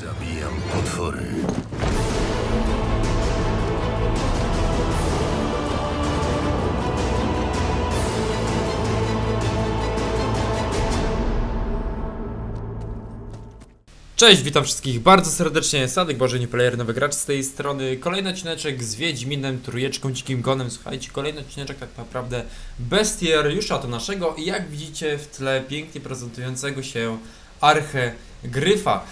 Zabijam potwory. Cześć, witam wszystkich bardzo serdecznie, Sadek Boże, nie player, nowy gracz z tej strony. Kolejny odcineczek z Wiedźminem, Trójeczką, Dzikim Gonem. Słuchajcie, kolejny odcineczek tak naprawdę bestiariusza to naszego i jak widzicie w tle pięknie prezentującego się Arche Gryfa.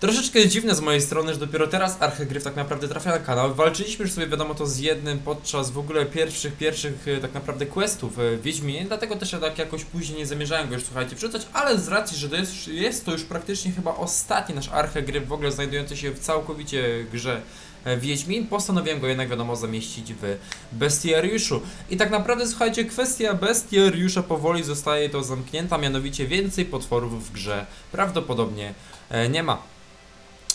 Troszeczkę dziwne z mojej strony, że dopiero teraz Archegryf tak naprawdę trafia na kanał. Walczyliśmy już sobie wiadomo to z jednym podczas w ogóle pierwszych, pierwszych e, tak naprawdę questów e, w Wiedźminie, dlatego też ja tak jakoś później nie zamierzałem go już słuchajcie wrzucać, ale z racji, że to jest, jest to już praktycznie chyba ostatni nasz Archegryf w ogóle znajdujący się w całkowicie grze e, Wiedźmin, postanowiłem go jednak wiadomo zamieścić w Bestiariuszu. I tak naprawdę słuchajcie, kwestia Bestiariusza powoli zostaje to zamknięta, mianowicie więcej potworów w grze prawdopodobnie e, nie ma.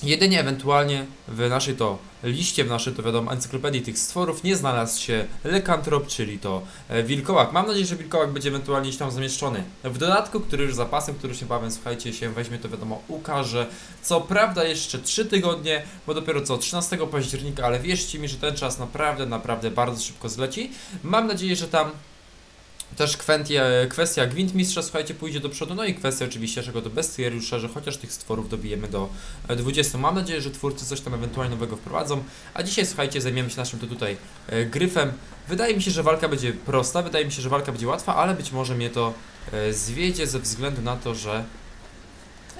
Jedynie ewentualnie w naszej to liście, w naszej to wiadomo encyklopedii tych stworów nie znalazł się lekantrop, czyli to e, wilkołak. Mam nadzieję, że wilkołak będzie ewentualnie tam zamieszczony. W dodatku, który już zapasem, który się bawem, słuchajcie, się weźmie, to wiadomo ukaże. Co prawda jeszcze 3 tygodnie, bo dopiero co 13 października, ale wierzcie mi, że ten czas naprawdę, naprawdę bardzo szybko zleci. Mam nadzieję, że tam też kwestia, kwestia Gwintmistrza, słuchajcie, pójdzie do przodu, no i kwestia oczywiście naszego do Bestiariusza, że chociaż tych stworów dobijemy do e, 20. Mam nadzieję, że twórcy coś tam ewentualnie nowego wprowadzą, a dzisiaj, słuchajcie, zajmiemy się naszym to tutaj e, gryfem. Wydaje mi się, że walka będzie prosta, wydaje mi się, że walka będzie łatwa, ale być może mnie to e, zwiedzie ze względu na to, że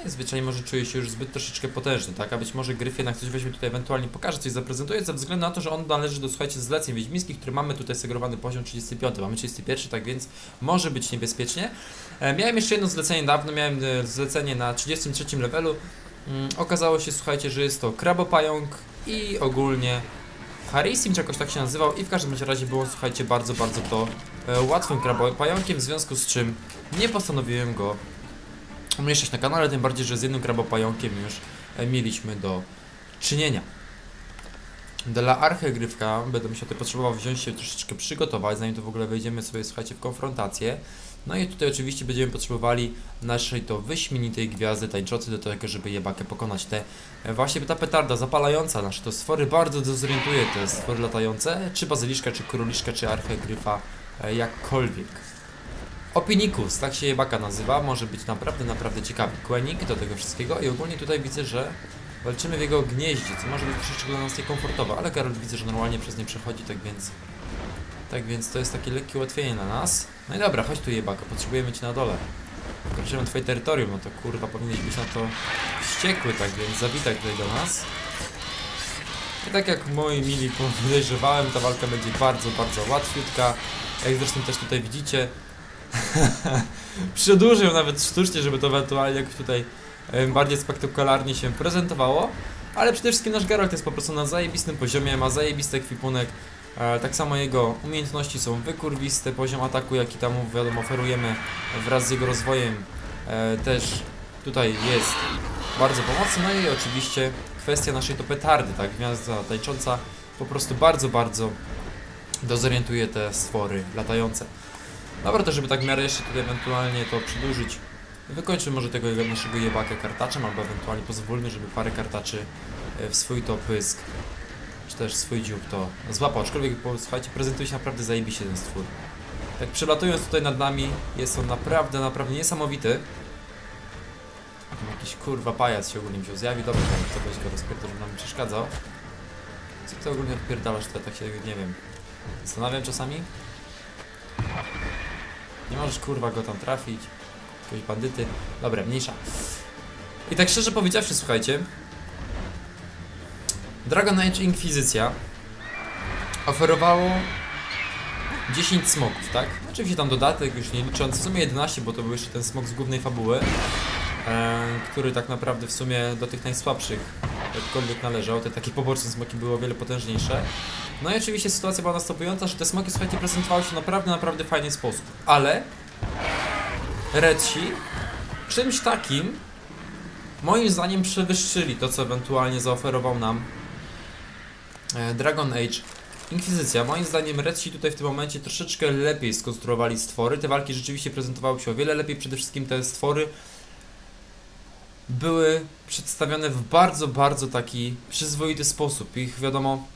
no, zwyczajnie może czuję się już zbyt troszeczkę potężny, tak? A być może Gryf jednak coś weźmie tutaj ewentualnie pokaże, coś zaprezentuje, ze względu na to, że on należy do, słuchajcie, zleceń wiedźmińskich, który mamy tutaj sugerowany poziom 35, mamy 31, tak więc może być niebezpiecznie. E, miałem jeszcze jedno zlecenie dawno, miałem e, zlecenie na 33 levelu. Mm, okazało się, słuchajcie, że jest to krabopająk i ogólnie Harisim, czy jakoś tak się nazywał i w każdym razie było, słuchajcie, bardzo, bardzo to e, łatwym krabopająkiem, w związku z czym nie postanowiłem go umieszczać na kanale, tym bardziej, że z jednym krabopająkiem już e, mieliśmy do czynienia. Dla archegrywka będę musiał tutaj potrzebował wziąć się troszeczkę przygotować, zanim to w ogóle wejdziemy sobie, słuchajcie, w konfrontację. No i tutaj oczywiście będziemy potrzebowali naszej to wyśmienitej gwiazdy tańczącej do tego, żeby jebakę pokonać. Te e, właśnie ta petarda zapalająca nasze to stwory bardzo dezorientuje te stwory latające, czy bazyliszka, czy króliszka, czy archegryfa, e, jakkolwiek. Opinikus, tak się jebaka nazywa, może być naprawdę, naprawdę ciekawy. Kłenik do tego wszystkiego i ogólnie tutaj widzę, że walczymy w jego gnieździe, co może być troszeczkę dla nas niekomfortowe, ale Karol widzę, że normalnie przez nie przechodzi, tak więc... Tak więc to jest takie lekkie ułatwienie na nas. No i dobra, chodź tu jebaka, potrzebujemy cię na dole. Wkroczymy twoje terytorium, no to kurwa powinieneś być na to wściekły, tak więc zawitaj tutaj do nas. I tak jak moi mili podejrzewałem, ta walka będzie bardzo, bardzo łatwiutka. Jak zresztą też tutaj widzicie, Przedłużę ją nawet sztucznie, żeby to ewentualnie jakoś tutaj bardziej spektakularnie się prezentowało. Ale przede wszystkim nasz Geralt jest po prostu na zajebistym poziomie, ma zajebisty ekwipunek. E, tak samo jego umiejętności są wykurwiste, poziom ataku jaki tam wiadomo oferujemy wraz z jego rozwojem e, też tutaj jest bardzo pomocny. No i oczywiście kwestia naszej to petardy, tak, gwiazda tańcząca po prostu bardzo, bardzo dozorientuje te stwory latające. Dobra, to żeby tak w miarę jeszcze tutaj ewentualnie to przedłużyć, wykończmy może tego naszego jebaka kartaczem, albo ewentualnie pozwólmy, żeby parę kartaczy e, w swój to pysk, czy też swój dziób to złapał. Aczkolwiek, słuchajcie, prezentuje się naprawdę zajebiście ten stwór. Tak przelatując tutaj nad nami, jest on naprawdę, naprawdę niesamowity. Jakiś kurwa pajac się ogólnie wziął zjawi, dobra, to weź go rozpierdol, żeby nam przeszkadzał. Co ty ogólnie odpierdalasz tutaj, tak się, nie wiem, zastanawiam czasami. Nie możesz kurwa go tam trafić. Jakieś bandyty. Dobra, mniejsza. I tak szczerze powiedziawszy, słuchajcie. Dragon Age Inkwizycja oferowało 10 smoków, tak? Oczywiście tam dodatek, już nie licząc, w sumie 11, bo to był jeszcze ten smok z głównej fabuły, który tak naprawdę w sumie do tych najsłabszych jakkolwiek należał. Te takie poboczne smoki były o wiele potężniejsze. No i oczywiście sytuacja była następująca, że te smoki, słuchajcie, prezentowały się naprawdę, naprawdę fajny sposób. Ale Redsi czymś takim moim zdaniem przewyższyli to, co ewentualnie zaoferował nam e, Dragon Age Inkwizycja. Moim zdaniem Redsi tutaj w tym momencie troszeczkę lepiej skonstruowali stwory. Te walki rzeczywiście prezentowały się o wiele lepiej, przede wszystkim te stwory były przedstawione w bardzo, bardzo taki przyzwoity sposób. Ich wiadomo,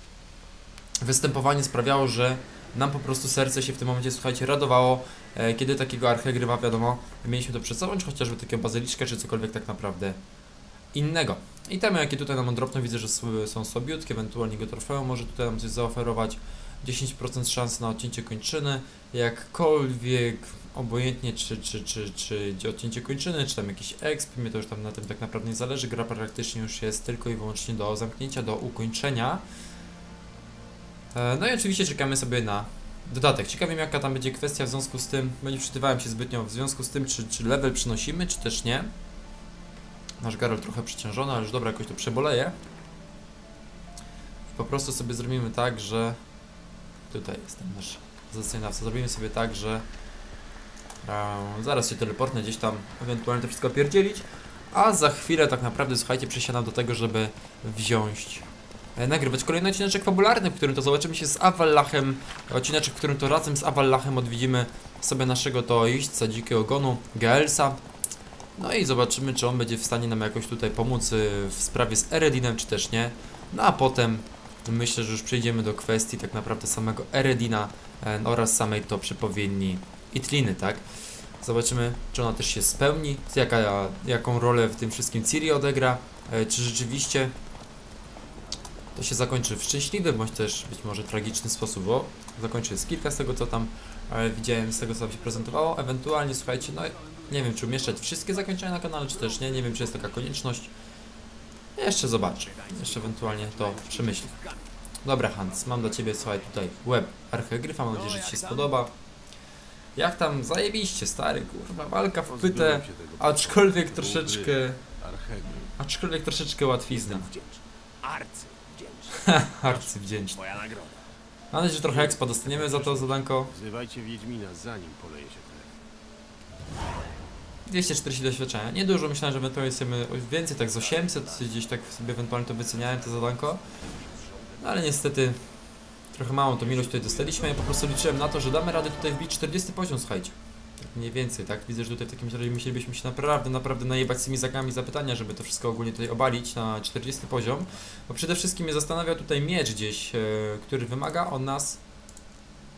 występowanie sprawiało, że nam po prostu serce się w tym momencie, słuchajcie, radowało, e, kiedy takiego archegrywa, wiadomo, mieliśmy to przed sobą, czy chociażby takiego bazyliczka, czy cokolwiek tak naprawdę innego. I temy, jakie tutaj nam dropną, widzę, że są słabiutkie, ewentualnie go trofeum może tutaj nam coś zaoferować. 10% szans na odcięcie kończyny, jakkolwiek obojętnie czy, czy, czy, czy odcięcie kończyny, czy tam jakiś exp, mnie to już tam na tym tak naprawdę nie zależy, gra praktycznie już jest tylko i wyłącznie do zamknięcia, do ukończenia. E, No i oczywiście czekamy sobie na dodatek. Ciekawie jaka tam będzie kwestia w związku z tym, bo nie się zbytnio w związku z tym, czy, czy level przynosimy, czy też nie. Nasz Garol trochę przeciążony, ale już dobra, jakoś to przeboleje. Po prostu sobie zrobimy tak, że tutaj jest ten nasz zasadniawca. Zrobimy sobie tak, że e, zaraz się teleportnę gdzieś tam, ewentualnie to wszystko pierdzielić, a za chwilę tak naprawdę, słuchajcie, przesiadam do tego, żeby wziąć e, nagrywać kolejny odcineczek fabularny, w którym to zobaczymy się z Awallachem, odcineczek, w którym to razem z Awallachem odwiedzimy sobie naszego to jeźdźca dzikiego ogonu, Gaelsa. No i zobaczymy, czy on będzie w stanie nam jakoś tutaj pomóc y, w sprawie z Eredinem, czy też nie. No a potem myślę, że już przejdziemy do kwestii tak naprawdę samego Eredina e, oraz samej to przepowiedni Itliny, tak? Zobaczymy, czy ona też się spełni, jaka, jaką rolę w tym wszystkim Ciri odegra, e, czy rzeczywiście to się zakończy w szczęśliwy, bądź też być może tragiczny sposób, bo zakończy jest kilka z tego, co tam e, widziałem, z tego, co się prezentowało. Ewentualnie, słuchajcie, no nie wiem, czy umieszczać wszystkie zakończenia na kanale, czy też nie. Nie wiem, czy jest taka konieczność. Jeszcze zobaczę. Jeszcze ewentualnie to przemyślę. Dobra, Hans, mam dla Ciebie, słuchaj, tutaj web archegryfa. Mam nadzieję, że Ci się spodoba. Jak tam zajebiście, stary, kurwa, walka w pytę, aczkolwiek troszeczkę, aczkolwiek troszeczkę łatwizna. Arcy wdzięczny. Arcywdzięczny. Moja nagroda. Mam nadzieję, że trochę expa dostaniemy za to zadanko. Wzywajcie Wiedźmina, zanim poleje się krew. 240 doświadczenia. Niedużo, myślałem, że ewentualnie sobie więcej, tak z 800, gdzieś tak sobie ewentualnie to wyceniałem, to zadanko. No ale niestety trochę małą tą ilość tutaj dostaliśmy. Ja po prostu liczyłem na to, że damy radę tutaj wbić 40 poziom, słuchajcie. Mniej więcej, tak? Widzę, że tutaj w takim razie musielibyśmy się naprawdę, naprawdę najebać z tymi zakami zapytania, żeby to wszystko ogólnie tutaj obalić na 40 poziom. Bo przede wszystkim mnie zastanawia tutaj miecz gdzieś, e, który wymaga od nas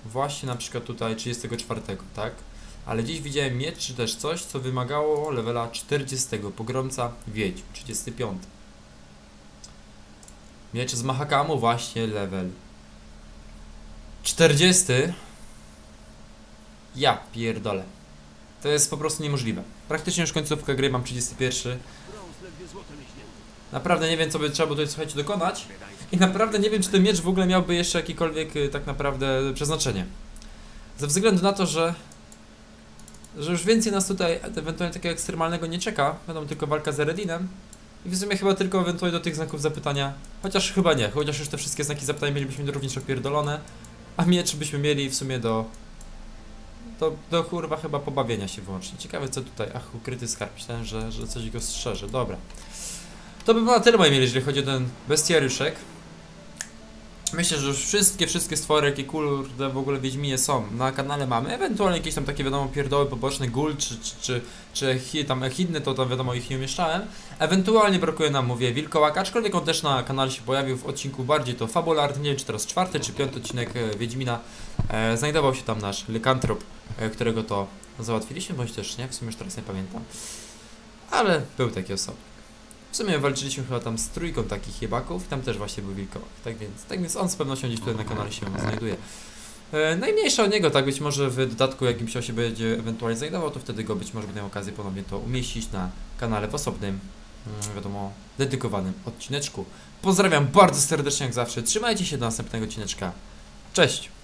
właśnie na przykład tutaj 34, tak? Ale dziś widziałem miecz czy też coś, co wymagało levela 40, pogromca wiedźm, 35. Miecz z Mahakamu właśnie level 40. Ja pierdolę. To jest po prostu niemożliwe. Praktycznie już końcówkę gry mam 31. Naprawdę nie wiem co by trzeba było tutaj słuchajcie dokonać. I naprawdę nie wiem czy ten miecz w ogóle miałby jeszcze jakikolwiek y, tak naprawdę przeznaczenie. Ze względu na to, że że już więcej nas tutaj ewentualnie takiego ekstremalnego nie czeka, będą tylko walka z Eredinem i w sumie chyba tylko ewentualnie do tych znaków zapytania, chociaż chyba nie, chociaż już te wszystkie znaki zapytania mielibyśmy również opierdolone, a miecz byśmy mieli w sumie do do, do kurwa chyba pobawienia się wyłącznie. Ciekawe co tutaj, ach ukryty skarb, myślałem, że, że coś go strzeże, dobra. To by było na tyle moi mieli, jeżeli chodzi o ten bestiariuszek. Myślę, że już wszystkie, wszystkie stwory, jakie kurde w ogóle Wiedźminie są na kanale mamy, ewentualnie jakieś tam takie wiadomo pierdoły poboczne, gul czy, czy, czy, czy echi, tam echidny, to tam wiadomo ich nie umieszczałem. Ewentualnie brakuje nam, mówię, wilkołaka, aczkolwiek on też na kanale się pojawił w odcinku bardziej to fabularny, nie wiem czy teraz czwarty czy piąty odcinek e, Wiedźmina. E, znajdował się tam nasz lykantrop, e, którego to załatwiliśmy, bądź też nie, w sumie już teraz nie pamiętam. Ale był taki osoby. W sumie walczyliśmy chyba tam z trójką takich jebaków i tam też właśnie był wilkołak. Tak więc, tak więc on z pewnością gdzieś tutaj na kanale się znajduje. E, najmniejsza od niego, tak być może w dodatku jakimś się będzie ewentualnie znajdował, to wtedy go być może będę miał okazję ponownie to umieścić na kanale w osobnym, mm, wiadomo, dedykowanym odcineczku. Pozdrawiam bardzo serdecznie jak zawsze, trzymajcie się do następnego odcineczka. Cześć!